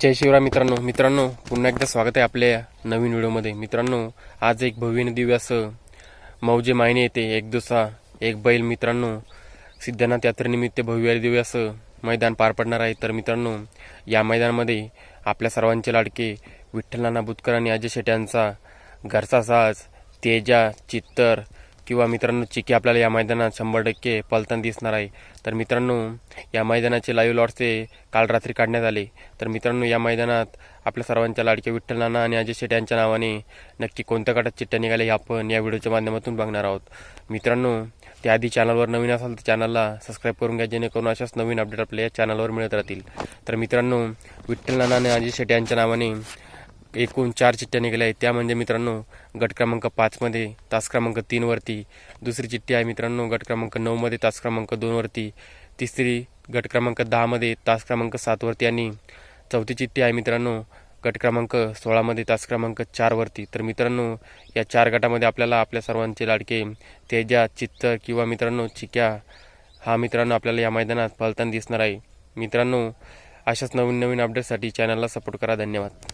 जय शिवराय मित्रांनो. मित्रांनो पुन्हा एकदा स्वागत आहे आपल्या नवीन व्हिडिओमध्ये. मित्रांनो आज एक भव्य दिव्य असं मौजे मायने येते. एक दिवसा एक बैल मित्रांनो सिद्धनाथ यात्रेनिमित्त भव्य दिव्य असं मैदान पार पडणार आहे. तर मित्रांनो या मैदानामध्ये आपल्या सर्वांचे लाडके विठ्ठल नाना बुतकर आणि अजय शेट्यांचा घरचा साज तेजा चित्तर किंवा मित्रांनो चिकी आपल्याला या मैदानात शंभर टक्के पलताना दिसणार आहे. तर मित्रांनो या मैदानाचे लाईव्ह लॉट्सचे काल रात्री काढण्यात आले. तर मित्रांनो या मैदानात आपल्या सर्वांच्या लाडक्या विठ्ठल नाना आणि अजय शेट यांच्या नावाने नक्की कोणत्या गटात चिठ्ठ्या निघाल्या हे आपण या व्हिडिओच्या माध्यमातून बघणार आहोत. मित्रांनो त्याआधी चॅनलवर नवीन असाल तर चॅनलला सबस्क्राईब करून घ्या जेणेकरून अशाच नवीन अपडेट आपल्या या चॅनलवर मिळत राहतील. तर मित्रांनो विठ्ठल नाना आणि अजय शेट यांच्या नावाने एकूण चार चिठ्ठ्या निघाल्या आहेत. त्या म्हणजे मित्रांनो गट क्रमांक पाचमध्ये तास क्रमांक तीनवरती दुसरी चिठ्ठी आहे मित्रांनो गट क्रमांक नऊमध्ये तास क्रमांक दोनवरती तिसरी गट क्रमांक दहामध्ये तास क्रमांक सातवरती आणि चौथी चिठ्ठी आहे मित्रांनो गट क्रमांक सोळामध्ये तास क्रमांक चारवरती तर मित्रांनो या चार गटामध्ये आपल्याला आपल्या सर्वांचे लाडके तेजा चित्त किंवा मित्रांनो चिक्या हा मित्रांनो आपल्याला या मैदानात फलताना दिसणार आहे. मित्रांनो अशाच नवीन नवीन अपडेटसाठी चॅनलला सपोर्ट करा. धन्यवाद.